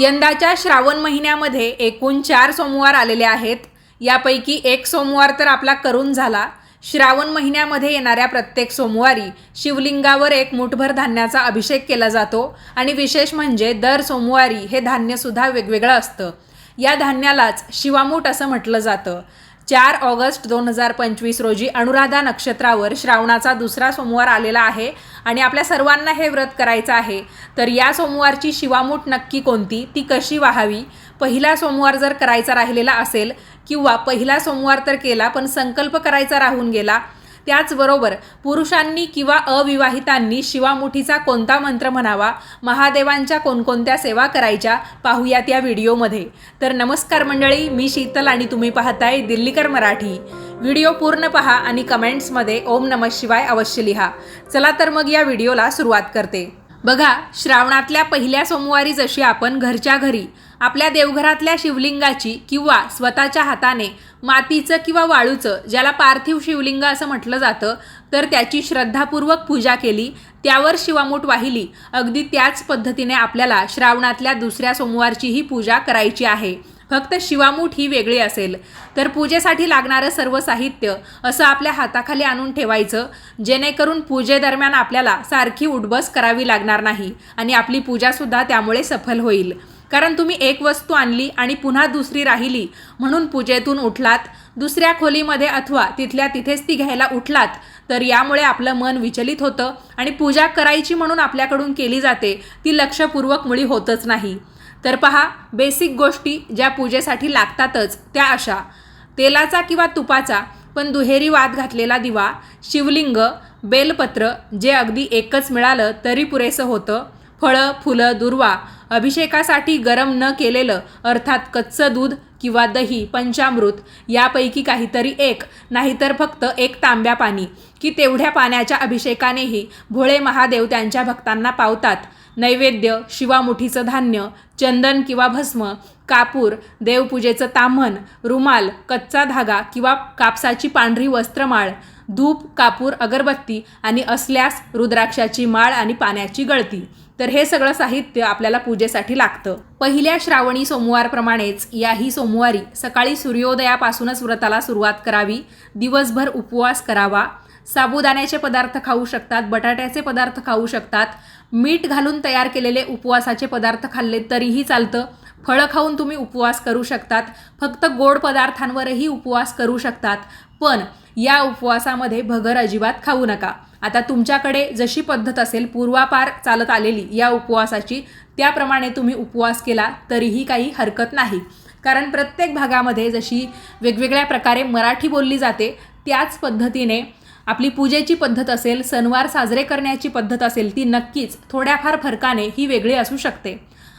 यंदाच्या श्रावण महिन्यामध्ये एकूण चार सोमवार आलेले आहेत. यापैकी एक सोमवार तर आपला करून झाला. श्रावण महिन्यामध्ये येणाऱ्या प्रत्येक सोमवारी शिवलिंगावर एक मुठभर धान्याचा अभिषेक केला जातो आणि विशेष म्हणजे दर सोमवारी हे धान्यसुद्धा वेगवेगळं असतं. या धान्यालाच शिवामूठ असं म्हटलं जातं. चार ऑगस्ट दोन हजार पंचवीस रोजी अनुराधा नक्षत्रावर श्रावणाचा दुसरा सोमवार आलेला आहे आणि आपल्या सर्वांना हे व्रत करायचं आहे. तर या सोमवारची शिवामूठ नक्की कोणती? ती कशी वाहावी? पहिला सोमवार जर करायचा राहिलेला असेल किंवा पहिला सोमवार तर केला पण संकल्प करायचा राहून गेला त्याचबरोबर पुरुषांनी किंवा अविवाहितांनी शिवामुठीचा कोणता मंत्र म्हणावा? महादेवांच्या कोणकोणत्या सेवा करायच्या? पाहूयात या व्हिडिओमध्ये. तर नमस्कार मंडळी मी शीतल आणि तुम्ही पाहताय दिल्लीकर मराठी. व्हिडिओ पूर्ण पहा आणि कमेंट्समध्ये ओम नमः शिवाय अवश्य लिहा. चला तर मग या व्हिडिओला सुरुवात करते. बघा श्रावणातल्या पहिल्या सोमवारी जशी आपण घरच्या घरी आपल्या देवघरातल्या शिवलिंगाची किंवा स्वतःच्या हाताने मातीचं किंवा वाळूचं ज्याला पार्थिव शिवलिंग असं म्हटलं जातं तर त्याची श्रद्धापूर्वक पूजा केली त्यावर शिवामूठ वाहिली अगदी त्याच पद्धतीने आपल्याला श्रावणातल्या दुसऱ्या सोमवारचीही पूजा करायची आहे. फक्त शिवामूठ ही वेगळी असेल. तर पूजेसाठी लागणारं सर्व साहित्य असं आपल्या हाताखाली आणून ठेवायचं जेणेकरून पूजेदरम्यान आपल्याला सारखी उठबस करावी लागणार नाही आणि आपली पूजासुद्धा त्यामुळे सफल होईल. कारण तुम्ही एक वस्तू आणली आणि पुन्हा दुसरी राहिली म्हणून पूजेतून उठलात दुसऱ्या खोलीमध्ये अथवा तिथल्या तिथेच ती घ्यायला उठलात तर यामुळे आपलं मन विचलित होतं आणि पूजा करायची म्हणून आपल्याकडून केली जाते ती लक्षपूर्वक मुळी होतच नाही. तर पहा बेसिक गोष्टी ज्या पूजेसाठी लागतातच त्या अशा. तेलाचा किंवा तुपाचा पण दुहेरी वाद घातलेला दिवा शिवलिंग बेलपत्र जे अगदी एकच मिळालं तरी पुरेसं होतं. फळं फुलं दुर्वा अभिषेकासाठी गरम न केलेलं अर्थात कच्चं दूध किंवा दही पंचामृत यापैकी काहीतरी एक नाहीतर फक्त एक तांब्या पाणी की तेवढ्या पाण्याच्या अभिषेकानेही भोळे महादेव त्यांच्या भक्तांना पावतात. नैवेद्य शिवामुठीचं धान्य चंदन किंवा भस्म कापूर देवपूजेचं ताम्हण रुमाल कच्चा धागा किंवा कापसाची पांढरी वस्त्रमाळ धूप कापूर अगरबत्ती आणि असल्यास रुद्राक्षाची माळ आणि पाण्याची गळती. तर हे सगळं साहित्य आपल्याला पूजेसाठी लागतं. पहिल्या श्रावणी सोमवारप्रमाणेच याही सोमवारी सकाळी सूर्योदयापासूनच व्रताला सुरुवात करावी. दिवसभर उपवास करावा. साबुदाण्याचे पदार्थ खाऊ शकतात बटाट्याचे पदार्थ खाऊ शकतात. मीठ घालून तयार केलेले उपवासाचे पदार्थ खाल्ले तरीही चालतं. फळं खाऊन तुम्ही उपवास करू शकतात. फक्त गोड पदार्थांवरही उपवास करू शकतात. पण या उपवासामध्ये भगर अजिबात खाऊ नका. आता तुमच्याकडे जशी पद्धत असेल पूर्वापार चालत आलेली या उपवासाची त्याप्रमाणे तुम्ही उपवास केला तरीही काही हरकत नाही. कारण प्रत्येक भागामध्ये जशी वेगवेगळ्या प्रकारे मराठी बोलली जाते त्याच पद्धतीने आपली पूजेची पद्धत असेल सणवार साजरे करण्याची पद्धत असेल ती नक्कीच थोड्याफार फरकाने ही वेगळी असू शकते.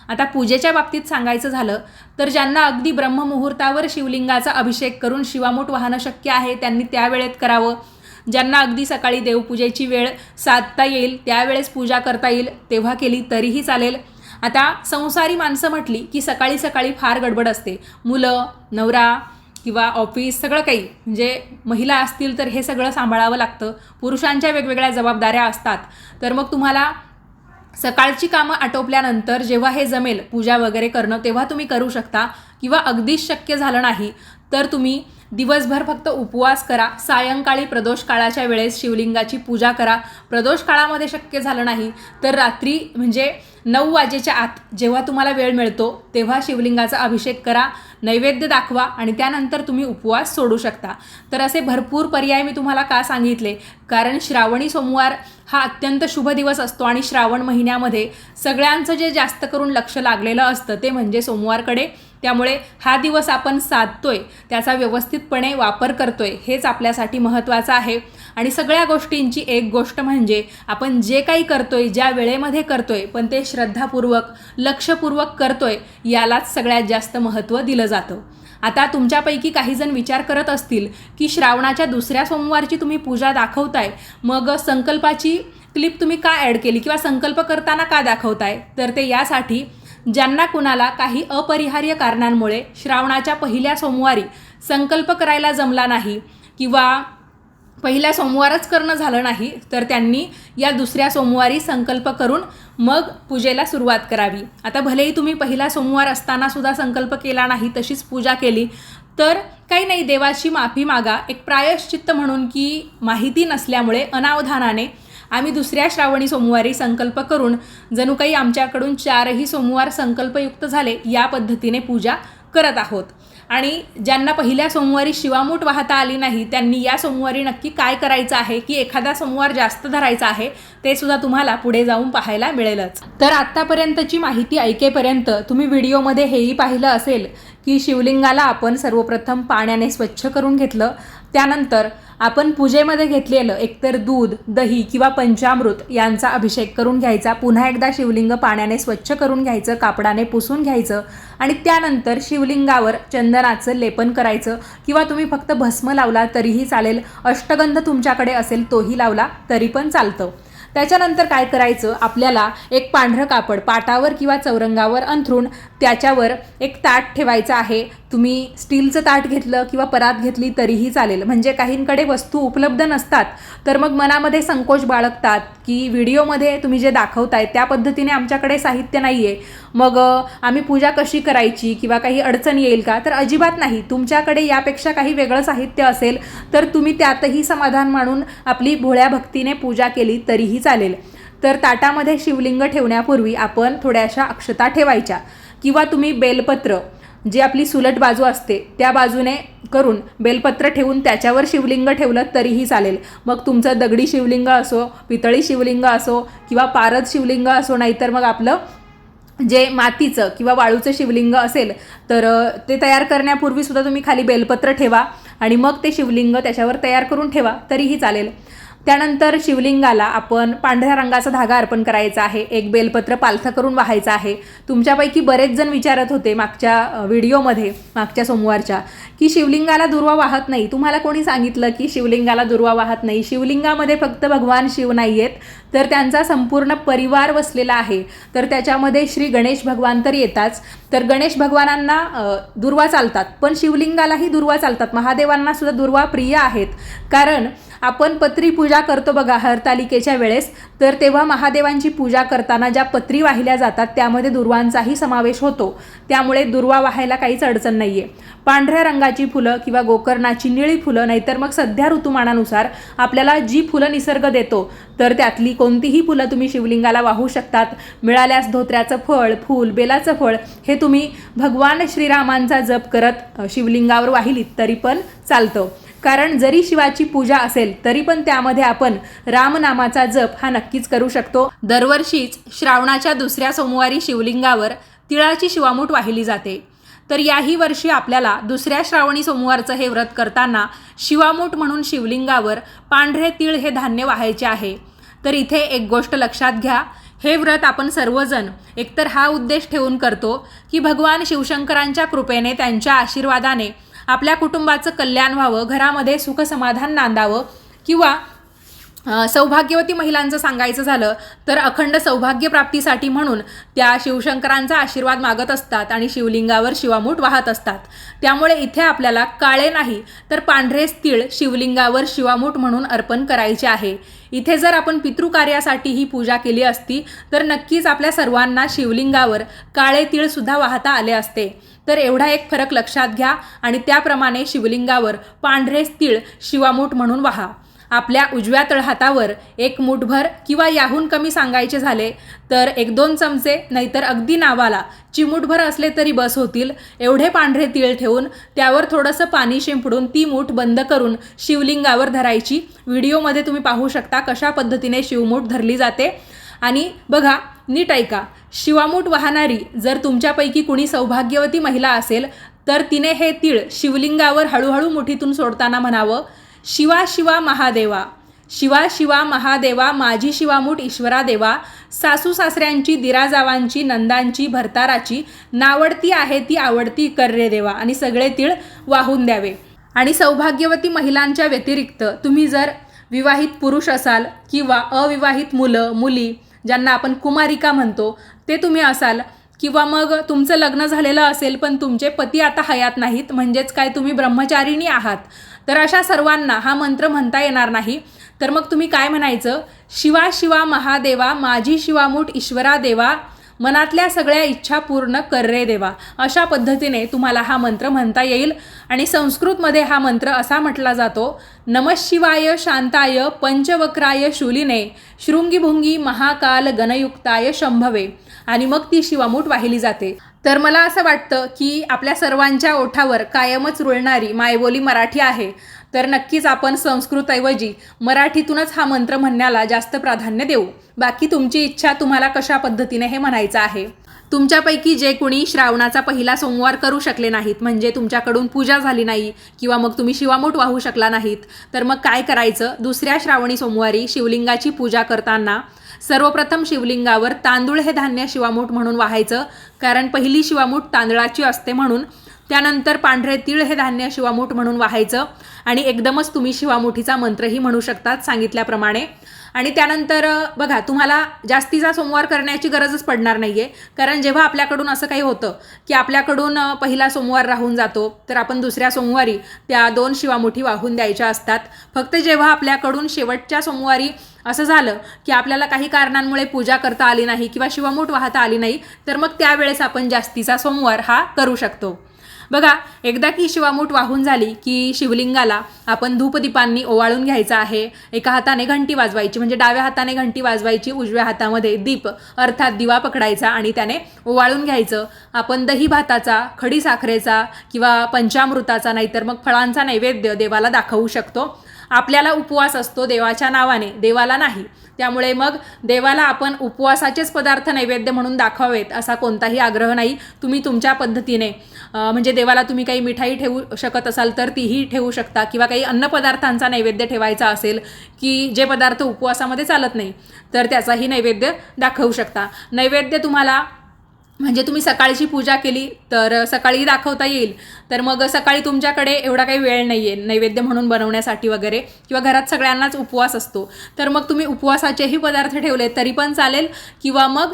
आता पूजेच्या बाबतीत सांगायचं झालं तर ज्यांना अगदी ब्रह्ममुहूर्तावर शिवलिंगाचा अभिषेक करून शिवामूठ वाहणं शक्य आहे त्यांनी त्यावेळेत करावं. ज्यांना अगदी सकाळी देवपूजेची वेळ साधता येईल त्यावेळेस पूजा करता येईल तेव्हा केली तरीही चालेल. आता संसारी माणसं म्हटली की सकाळी सकाळी फार गडबड असते. मुलं नवरा किंवा ऑफिस सगळं काही म्हणजे महिला असतील तर हे सगळं सांभाळावं लागतं. पुरुषांच्या वेगवेगळ्या जबाबदाऱ्या असतात. तर मग तुम्हाला सकाळची कामं आटोपल्यानंतर जेव्हा हे जमेल पूजा वगैरे करणं तेव्हा तुम्ही करू शकता. किंवा अगदीच शक्य झालं नाही तर तुम्ही दिवसभर फक्त उपवास करा. सायंकाळी प्रदोष काळाच्या वेळेस शिवलिंगाची पूजा करा. प्रदोष काळामध्ये शक्य झालं नाही तर रात्री म्हणजे नऊ वाजेच्या आत जेव्हा तुम्हाला वेळ मिळतो तेव्हा शिवलिंगाचा अभिषेक करा नैवेद्य दाखवा आणि त्यानंतर तुम्ही उपवास सोडू शकता. तर असे भरपूर पर्याय मी तुम्हाला का सांगितले? कारण श्रावणी सोमवार हा अत्यंत शुभ दिवस असतो आणि श्रावण महिन्यामध्ये सगळ्यांचं जे जास्त करून लक्ष लागलेलं असतं ते म्हणजे सोमवारकडे. त्यामुळे हा दिवस आपण साधतोय त्याचा व्यवस्थितपणे वापर करतोय हेच आपल्यासाठी महत्त्वाचं आहे. आणि सगळ्या गोष्टींची एक गोष्ट म्हणजे आपण जे काही करतोय ज्या वेळेमध्ये करतोय पण ते श्रद्धापूर्वक लक्षपूर्वक करतोय यालाच सगळ्यात जास्त महत्त्व दिलं जातं. आता तुमच्यापैकी काही जण विचार करत असतील की श्रावणाच्या दुसऱ्या सोमवारची तुम्ही पूजा दाखवताय मग संकल्पाची क्लिप तुम्ही का ॲड केली किंवा संकल्प करताना का दाखवताय? तर ते यासाठी ज्यांना कुणाला काही अपरिहार्य कारणांमुळे श्रावणाच्या पहिल्या सोमवारी संकल्प करायला जमला नाही किंवा पहिल्या सोमवारच करणं झालं नाही तर त्यांनी या दुसऱ्या सोमवारी संकल्प करून मग पूजेला सुरुवात करावी. आता भलेही तुम्ही पहिला सोमवार असताना सुद्धा संकल्प केला नाही तशीच पूजा केली तर काही नाही देवाची माफी मागा. एक प्रायश्चित्त म्हणून की माहिती नसल्यामुळे अनावधानाने आम्ही दुसऱ्या श्रावणी सोमवारी संकल्प करून जणू काही आमच्याकडून चारही सोमवार संकल्पयुक्त झाले या पद्धतीने पूजा करत आहोत. आणि ज्यांना पहिल्या सोमवारी शिवामूठ वाहता आली नाही त्यांनी या सोमवारी नक्की काय करायचं आहे की एखादा सोमवार जास्त धरायचा आहे ते सुद्धा तुम्हाला पुढे जाऊन पाहायला मिळेलच. तर आत्तापर्यंतची माहिती ऐकेपर्यंत तुम्ही व्हिडिओमध्ये हेही पाहिलं असेल की शिवलिंगाला आपण सर्वप्रथम पाण्याने स्वच्छ करून घेतलं त्यानंतर आपण पूजेमध्ये घेतलेलं एकतर दूध दही किंवा पंचामृत यांचा अभिषेक करून घ्यायचा. पुन्हा एकदा शिवलिंग पाण्याने स्वच्छ करून घ्यायचं कापडाने पुसून घ्यायचं आणि त्यानंतर शिवलिंगावर चंदनाचं लेपन करायचं. किंवा तुम्ही फक्त भस्म लावला तरीही चालेल. अष्टगंध तुमच्याकडे असेल तोही लावला तरी पण चालतं. त्याच्यानंतर काय करायचं? आपल्याला एक पांढरं कापड पाटावर किंवा चौरंगावर अंथरून त्याच्यावर एक ताट ठेवायचं आहे. तुम्ही स्टीलचं ताट घेतलं किंवा परात घेतली तरीही चालेल. म्हणजे काहींकडे वस्तू उपलब्ध नसतात. तर मग मनामध्ये संकोच बाळगतात की व्हिडिओमध्ये तुम्ही जे दाखवताय त्या पद्धतीने आमच्याकडे साहित्य नाही आहे मग आम्ही पूजा कशी करायची किंवा काही अडचण येईल का? तर अजिबात नाही. तुमच्याकडे यापेक्षा काही वेगळं साहित्य असेल तर तुम्ही त्यातही समाधान मानून आपली भोळ्या भक्तीने पूजा केली तरीही चालेल. तर ताटामध्ये शिवलिंग ठेवण्यापूर्वी आपण थोड्याशा अक्षता ठेवायच्या किंवा तुम्ही बेलपत्र जी आपली सुलट बाजू असते त्या बाजूने करून बेलपत्र ठेवून त्याच्यावर शिवलिंग ठेवलं तरीही चालेल. मग तुमचं दगडी शिवलिंग असो पितळी शिवलिंग असो किंवा पारद शिवलिंग असो नाहीतर मग आपलं जे मातीचं किंवा वाळूचं शिवलिंग असेल तर ते तयार करण्यापूर्वी सुद्धा तुम्ही खाली बेलपत्र ठेवा आणि मग ते शिवलिंग त्याच्यावर तयार करून ठेवा तरीही चालेल. त्यानंतर शिवलिंगाला आपण पांढऱ्या रंगाचा धागा अर्पण करायचा आहे. एक बेलपत्र पालथं करून वाहायचं आहे. तुमच्यापैकी बरेच जण विचारत होते मागच्या व्हिडिओमध्ये मागच्या सोमवारच्या की शिवलिंगाला दुर्वा वाहत नाही. तुम्हाला कोणी सांगितलं की शिवलिंगाला दुर्वा वाहत नाही? शिवलिंगामध्ये फक्त भगवान शिव नाही आहेत तर त्यांचा संपूर्ण परिवार वसलेला आहे. तर त्याच्यामध्ये श्री गणेश भगवान तर येताच. तर गणेश भगवानांना दुर्वा चालतात. पण शिवलिंगालाही दुर्वा चालतात. महादेवांना सुद्धा दुर्वा प्रिय आहेत. कारण आपण पत्री पूजा करतो बघा हरतालिकेच्या वेळेस. तर तेव्हा महादेवांची पूजा करताना ज्या पत्री वाहिल्या जातात त्यामध्ये दुर्वांचाही समावेश होतो. त्यामुळे दुर्वा वाहायला काहीच अडचण नाही आहे पांढऱ्या रंगाची फुलं किंवा गोकर्णाची निळी फुलं नाहीतर मग सध्या ऋतुमानानुसार आपल्याला जी फुलं निसर्ग देतो तर त्यातली कोणतीही फुलं तुम्ही शिवलिंगाला वाहू शकतात. मिळाल्यास धोत्र्याचं फळ फूल बेलाचं फळ हे तुम्ही भगवान श्रीरामांचा जप करत शिवलिंगावर वाहिलीत तरी पण चालतं. कारण जरी शिवाची पूजा असेल तरी पण त्यामध्ये आपण रामनामाचा जप हा नक्कीच करू शकतो. दरवर्षीच श्रावणाच्या दुसऱ्या सोमवारी शिवलिंगावर तिळाची शिवामूठ वाहिली जाते. तर याही वर्षी आपल्याला दुसऱ्या श्रावणी सोमवारचं हे व्रत करताना शिवामूठ म्हणून शिवलिंगावर पांढरे तीळ हे धान्य वाहायचे आहे. तर इथे एक गोष्ट लक्षात घ्या हे व्रत आपण सर्वजण एकतर हा उद्देश ठेवून करतो की भगवान शिवशंकरांच्या कृपेने त्यांच्या आशीर्वादाने आपल्या कुटुंबाचं कल्याण व्हावं घरामध्ये सुखसमाधान नांदावं किंवा सौभाग्यवती महिलांचं सांगायचं झालं तर अखंड सौभाग्यप्राप्तीसाठी म्हणून त्या शिवशंकरांचा आशीर्वाद मागत असतात आणि शिवलिंगावर शिवामूठ वाहत असतात. त्यामुळे इथे आपल्याला काळे नाही तर पांढरेच तीळ शिवलिंगावर शिवामूठ म्हणून अर्पण करायचे आहे. इथे जर आपण पितृकार्यासाठी ही पूजा केली असती तर नक्कीच आपल्या सर्वांना शिवलिंगावर काळे तीळसुद्धा वाहता आले असते. तर एवढा एक फरक लक्षात घ्या आणि त्याप्रमाणे शिवलिंगावर पांढरे तीळ शिवामूठ म्हणून वाहा. आपल्या उजव्या तळहातावर एक मुठभर किंवा याहून कमी सांगायचे झाले तर एक दोन चमचे नाहीतर अगदी नावाला चिमूटभर असले तरी बस होतील. एवढे पांढरे तीळ ठेवून त्यावर थोडंसं पाणी शिंपडून ती मूठ बंद करून शिवलिंगावर धरायची. व्हिडिओमध्ये तुम्ही पाहू शकता कशा पद्धतीने शिवमूठ धरली जाते. आणि बघा नीट ऐका. शिवामूठ वाहणारी जर तुमच्यापैकी कुणी सौभाग्यवती महिला असेल तर तिने हे तीळ शिवलिंगावर हळूहळू मुठीतून सोडताना म्हणावं शिवा शिवा महादेवा. शिवा शिवा महादेवा माझी शिवामूठ ईश्वरा देवा सासू सासऱ्यांची दिराजावांची नंदांची भरताराची नावडती आहे ती आवडती कर रे देवा आणि सगळे तीळ वाहून द्यावे. आणि सौभाग्यवती महिलांच्या व्यतिरिक्त तुम्ही जर विवाहित पुरुष असाल किंवा अविवाहित मुलं मुली ज्यांना आपण कुमारिका म्हणतो ते तुम्ही असाल किंवा मग तुमचं लग्न झालेलं असेल पण तुमचे पती आता हयात नाहीत म्हणजेच काय तुम्ही ब्रह्मचारिणी आहात. तर अशा सर्वांना हा मंत्र म्हणता येणार नाही. तर मग तुम्ही काय म्हणायचं? शिवा शिवा महादेवा माझी शिवामूठ ईश्वरा देवा. मनातल्या सगळ्या इच्छा पूर्ण कर रे देवा. अशा पद्धतीने तुम्हाला हा मंत्र म्हणता येईल. आणि संस्कृतमध्ये हा मंत्र असा म्हटला जातो नमशिवाय शांताय पंचवक्राय शूलिने शृंगीभुंगी महाकाल गणयुक्ताय शंभवे. आणि मग ती शिवामूठ वाहिली जाते. तर मला असं वाटतं की आपल्या सर्वांच्या ओठावर कायमच रुळणारी मायबोली मराठी आहे. तर नक्कीच आपण संस्कृतऐवजी मराठीतूनच हा मंत्र म्हणण्याला जास्त प्राधान्य देऊ. बाकी तुमची इच्छा तुम्हाला कशा पद्धतीने हे म्हणायचं आहे? तुमच्यापैकी जे कोणी श्रावणाचा पहिला सोमवार करू शकले नाहीत म्हणजे तुमच्याकडून पूजा झाली नाही किंवा मग तुम्ही शिवामूठ वाहू शकला नाहीत तर मग काय करायचं? दुसऱ्या श्रावणी सोमवारी शिवलिंगाची पूजा करताना सर्वप्रथम शिवलिंगावर तांदूळ हे धान्य शिवामूठ म्हणून वाहायचं कारण पहिली शिवामूठ तांदळाची असते म्हणून त्यानंतर पांढरे तीळ हे धान्य शिवामूठ म्हणून वाहायचं. आणि एकदमच तुम्ही शिवामुठीचा मंत्रही म्हणू शकतात सांगितल्याप्रमाणे. आणि त्यानंतर बघा तुम्हाला जास्तीचा सोमवार करण्याची गरजच पडणार नाही आहे कारण जेव्हा आपल्याकडून असं काही होतं की आपल्याकडून पहिला सोमवार राहून जातो तर आपण दुसऱ्या सोमवारी त्या दोन शिवामुठी वाहून द्यायच्या असतात. फक्त जेव्हा आपल्याकडून शेवटच्या सोमवारी असं झालं की आपल्याला काही कारणांमुळे पूजा करता आली नाही किंवा शिवामूठ वाहता आली नाही तर मग त्यावेळेस आपण जास्तीचा सोमवार हा करू शकतो. बघा एकदा की शिवामूठ वाहून झाली की शिवलिंगाला आपण धूपदीपांनी ओवाळून घ्यायचा आहे. एका हाताने घंटी वाजवायची म्हणजे डाव्या हाताने घंटी वाजवायची उजव्या हातामध्ये दीप अर्थात दिवा पकडायचा आणि त्याने ओवाळून घ्यायचं. आपण दही भाताचा खडी साखरेचा किंवा पंचामृताचा नाहीतर मग फळांचा नैवेद्य देवाला दाखवू शकतो. आपल्याला उपवास असतो देवाच्या नावाने देवाला नाही. त्यामुळे मग देवाला आपण उपवासाचेच पदार्थ नैवेद्य म्हणून दाखवावेत असा कोणताही आग्रह नाही. तुम्ही तुमच्या पद्धतीने म्हणजे देवाला तुम्ही काही मिठाई ठेवू शकत असाल तर तीही ठेवू शकता किंवा काही अन्नपदार्थांचा नैवेद्य ठेवायचा असेल की जे पदार्थ उपवासामध्ये चालत नाही तर त्याचाही नैवेद्य दाखवू शकता. नैवेद्य तुम्हाला म्हणजे तुम्ही सकाळची पूजा केली तर सकाळी दाखवता येईल. तर मग सकाळी तुमच्याकडे एवढा काही वेळ नाही आहे नैवेद्य म्हणून बनवण्यासाठी वगैरे किंवा घरात सगळ्यांनाच उपवास असतो. तर मग तुम्ही उपवासाचेही पदार्थ ठेवले तरी पण चालेल. किंवा मग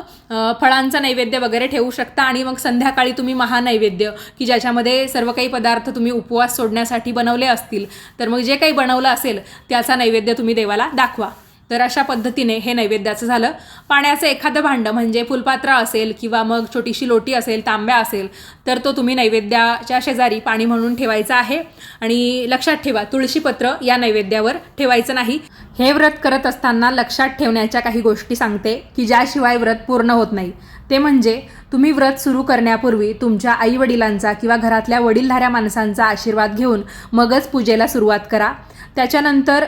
फळांचा नैवेद्य वगैरे ठेवू शकता आणि मग संध्याकाळी तुम्ही महानैवेद्य की ज्याच्यामध्ये सर्व काही पदार्थ तुम्ही उपवास सोडण्यासाठी बनवले असतील. तर मग जे काही बनवलं असेल त्याचा नैवेद्य तुम्ही देवाला दाखवा. तर अशा पद्धतीने हे नैवेद्याचं झालं. पाण्याचं एखादं भांडं म्हणजे फुलपात्र असेल किंवा मग छोटीशी लोटी असेल तांब्या असेल तर तो तुम्ही नैवेद्याच्या शेजारी पाणी म्हणून ठेवायचा आहे. आणि लक्षात ठेवा तुळशीपत्र या नैवेद्यावर ठेवायचं नाही. हे व्रत करत असताना लक्षात ठेवण्याच्या काही गोष्टी सांगते की ज्याशिवाय व्रत पूर्ण होत नाही. ते म्हणजे तुम्ही व्रत सुरू करण्यापूर्वी तुमच्या आईवडिलांचा किंवा घरातल्या वडीलधाऱ्या माणसांचा आशीर्वाद घेऊन मगच पूजेला सुरुवात करा. त्याच्यानंतर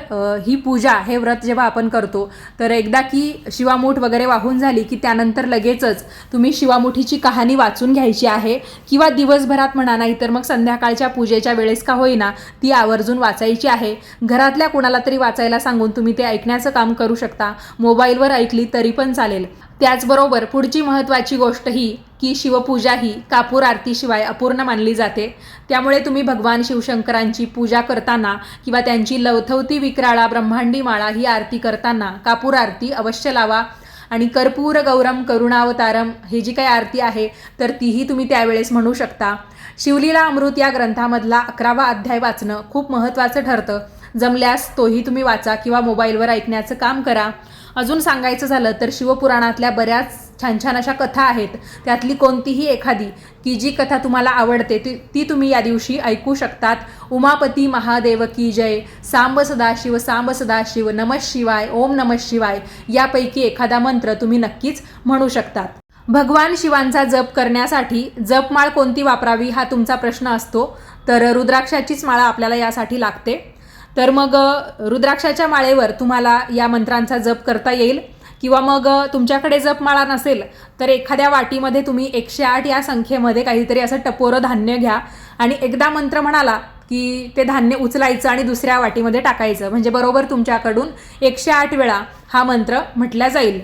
ही पूजा हे व्रत जेव्हा आपण करतो तर एकदा की शिवामूठ वगैरे वाहून झाली की त्यानंतर लगेचच तुम्ही शिवामुठीची कहाणी वाचून घ्यायची आहे किंवा दिवसभरात म्हणा नाही तर मग संध्याकाळच्या पूजेच्या वेळेस का होईना ती आवर्जून वाचायची आहे. घरातल्या कोणाला तरी वाचायला सांगून तुम्ही ते ऐकण्याचं काम करू शकता. मोबाईलवर ऐकली तरी पण चालेल. त्याचबरोबर पुढची महत्त्वाची गोष्ट ही की शिवपूजा ही कापूर आरतीशिवाय अपूर्ण मानली जाते. त्यामुळे तुम्ही भगवान शिवशंकरांची पूजा करताना किंवा त्यांची लवथवती विक्राळा ब्रह्मांडी माळा ही आरती करताना कापूर आरती अवश्य लावा. आणि कर्पूर गौरम करुणावतारम ही जी काही आरती आहे तर तीही तुम्ही त्यावेळेस म्हणू शकता. शिवलीला अमृत या ग्रंथामधला अकरावा अध्याय वाचणं खूप महत्त्वाचं ठरतं. जमल्यास तोही तुम्ही वाचा किंवा मोबाईलवर ऐकण्याचं काम करा. अजून सांगायचं झालं तर शिवपुराणातल्या बऱ्याच छान छान अशा कथा आहेत. त्यातली कोणतीही एखादी की जी कथा तुम्हाला आवडते ती ती तुम्ही या दिवशी ऐकू शकतात. उमापती महादेव की जय. सांब सदाशिव सांब सदाशिव नमः शिवाय ओम नमः शिवाय यापैकी एखादा मंत्र तुम्ही नक्कीच म्हणू शकतात. भगवान शिवांचा जप करण्यासाठी जपमाळ कोणती वापरावी हा तुमचा प्रश्न असतो. तर रुद्राक्षाचीच माळा आपल्याला यासाठी लागते. तर मग रुद्राक्षाच्या माळेवर तुम्हाला या मंत्रांचा जप करता येईल. किंवा मग तुमच्याकडे जप माळा नसेल तर एखाद्या वाटीमध्ये तुम्ही एकशे आठ या संख्येमध्ये काहीतरी असं टपोरं धान्य घ्या. आणि एकदा मंत्र म्हणाला की ते धान्य उचलायचं आणि दुसऱ्या वाटीमध्ये टाकायचं. म्हणजे बरोबर तुमच्याकडून एकशे आठ वेळा हा मंत्र म्हटला जाईल.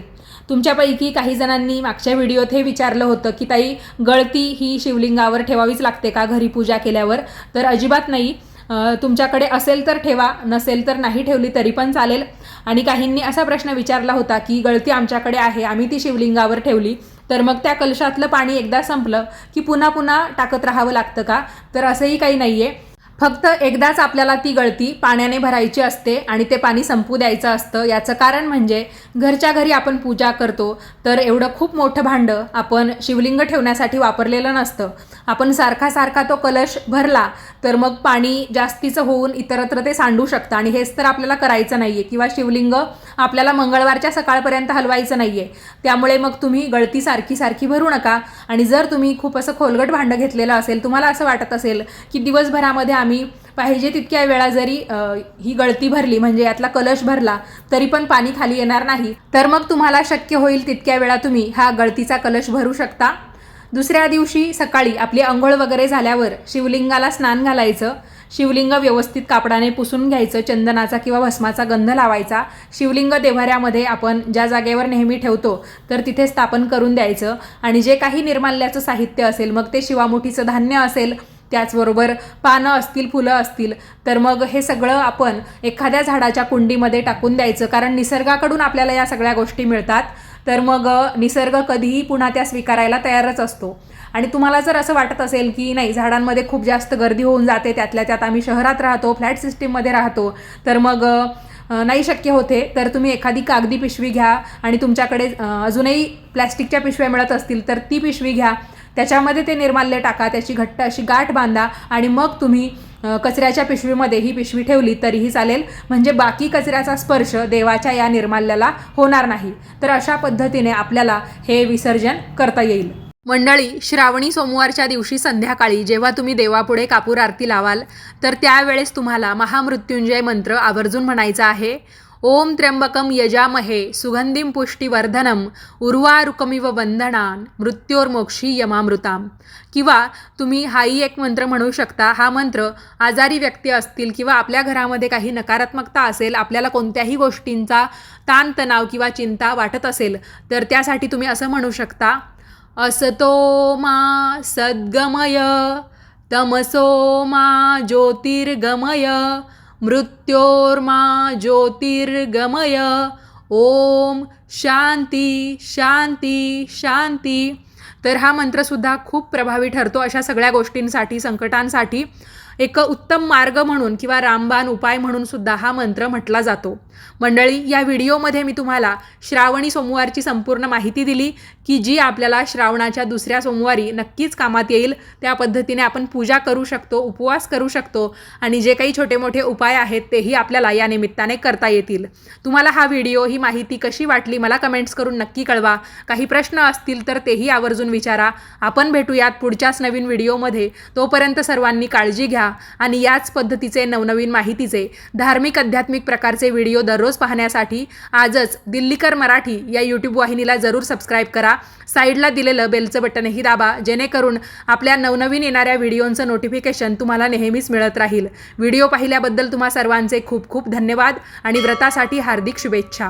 तुमच्यापैकी काही जणांनी मागच्या व्हिडिओत हे विचारलं होतं की ताई गळती ही शिवलिंगावर ठेवावीच लागते का घरी पूजा केल्यावर? तर अजिबात नाही. तुमच्याकडे असेल तर ठेवा नसेल तर नाही ठेवली तरी पण चालेल. आणि काहींनी असा प्रश्न विचारला होता की गळती आमच्याकडे आहे आम्ही ती शिवलिंगावर ठेवली. तर मग त्या कलशातलं पाणी एकदा संपलं की पुन्हा पुन्हा टाकत राहावं लागतं का? तर असंही काही नाही आहे फक्त एकदाच आपल्याला ती गळती पाण्याने भरायची असते आणि ते पाणी संपू द्यायचं असतं. याचं कारण म्हणजे घरच्या घरी आपण पूजा करतो तर एवढं खूप मोठं भांडं आपण शिवलिंग ठेवण्यासाठी वापरलेलं नसतं. आपण सारखा सारखा तो कलश भरला तर मग पाणी जास्तीचं होऊन इतरत्र ते सांडू शकतं. आणि हेच तर आपल्याला करायचं नाही आहे किंवा शिवलिंग आपल्याला मंगळवारच्या सकाळपर्यंत हलवायचं नाही आहे त्यामुळे मग तुम्ही गळती सारखी सारखी भरू नका. आणि जर तुम्ही खूप असं खोलगट भांडं घेतलेलं असेल तुम्हाला असं वाटत असेल की दिवसभरामध्ये आम्ही पाहिजे तितक्या वेळा जरी ही गळती भरली म्हणजे यातला कलश भरला तरी पण पाणी खाली येणार नाही. तर मग तुम्हाला शक्य होईल तितक्या वेळा तुम्ही हा गळतीचा कलश भरू शकता. दुसऱ्या दिवशी सकाळी आपली आंघोळ वगैरे झाल्यावर शिवलिंगाला स्नान घालायचं. शिवलिंग व्यवस्थित कापडाने पुसून घ्यायचं चंदनाचा किंवा भस्माचा गंध लावायचा. शिवलिंग देव्हाऱ्यामध्ये आपण ज्या जागेवर नेहमी ठेवतो तर तिथे स्थापन करून द्यायचं. आणि जे काही निर्माल्याचं साहित्य असेल मग ते शिवामुठीचं धान्य असेल त्याचबरोबर पानं असतील फुलं असतील तर मग हे सगळं आपण एखाद्या झाडाच्या कुंडीमध्ये टाकून द्यायचं. कारण निसर्गाकडून आपल्याला या सगळ्या गोष्टी मिळतात. तर मग निसर्ग कधीही पुन्हा त्या स्वीकारायला तयारच असतो. आणि तुम्हाला जर असं वाटत असेल की नाही झाडांमध्ये खूप जास्त गर्दी होऊन जाते त्यातल्या त्यात आम्ही शहरात राहतो फ्लॅट सिस्टीममध्ये राहतो तर मग नाही शक्य होते तर तुम्ही एखादी कागदी पिशवी घ्या आणि तुमच्याकडे अजूनही प्लॅस्टिकच्या पिशव्या मिळत असतील तर ती पिशवी घ्या. त्याच्यामध्ये ते निर्माल्य टाका त्याची घट्ट अशी गाठ बांधा आणि मग तुम्ही कचऱ्याच्या पिशवीमध्ये ही पिशवी ठेवली तरीही चालेल. म्हणजे बाकी कचऱ्याचा स्पर्श देवाच्या या निर्माल्याला होणार नाही. तर अशा पद्धतीने आपल्याला हे विसर्जन करता येईल. मंडळी श्रावणी सोमवारच्या दिवशी संध्याकाळी जेव्हा तुम्ही देवापुढे कापूर आरती लावाल तर त्यावेळेस तुम्हाला महामृत्युंजय मंत्र आवर्जून म्हणायचा आहे. ओम त्र्यंबकम यजामहे सुगंधीम पुष्टीवर्धनम उर्वारुकमिव बंधनान मृत्योर्मोक्षी यमामृताम किंवा तुम्ही हाही एक मंत्र म्हणू शकता हा मंत्र आजारी व्यक्ती असतील किंवा आपल्या घरामध्ये काही नकारात्मकता असेल आपल्याला कोणत्याही गोष्टींचा ताणतणाव किंवा चिंता वाटत असेल तर त्यासाठी तुम्ही असं म्हणू शकता असतो मा सद्गमय तमसो मा ज्योतिर्गमय मृत्योर्मा ज्योतिर्गमय। ओम शांती शांती शांती. तर हा मंत्रसुद्धा खूप प्रभावी ठरतो अशा सगळ्या गोष्टींसाठी संकटांसाठी. एक उत्तम मार्ग म्हणून किंवा रामबाण उपाय म्हणून सुद्धा हा मंत्र म्हटला जातो. मंडळी या व्हिडिओमध्ये मी तुम्हाला श्रावणी सोमवारची संपूर्ण माहिती दिली. की जी आपल्याला श्रावणाच्या दुसऱ्या सोमवारी नक्कीच कामात येईल त्या पद्धतीने आपण पूजा करू शकतो उपवास करू शकतो आणि जे काही छोटे मोठे उपाय आहेत तेही आपल्याला या निमित्ताने करता येतील. तुम्हाला हा व्हिडिओ ही माहिती कशी वाटली मला कमेंट्स करून नक्की कळवा. काही प्रश्न असतील तर तेही आवर्जून विचारा. आपण भेटूयात पुढच्याच नवीन व्हिडिओमध्ये. तोपर्यंत सर्वांनी काळजी घ्या आणि याच पद्धतीचे नवनवीन माहितीचे धार्मिक आध्यात्मिक प्रकारचे व्हिडिओ दररोज पाहण्यासाठी आजच दिल्लीकर मराठी या यूट्यूब वाहिनीला जरूर सबस्क्राईब करा साईडला दिलेलं बेलचं बटनही दाबा जेणेकरून आपल्या नवनवीन येणाऱ्या व्हिडिओंचं नोटिफिकेशन तुम्हाला नेहमीच मिळत राहील. व्हिडिओ पाहिल्याबद्दल तुम्हा सर्वांचे खूप खूप धन्यवाद आणि व्रतासाठी हार्दिक शुभेच्छा.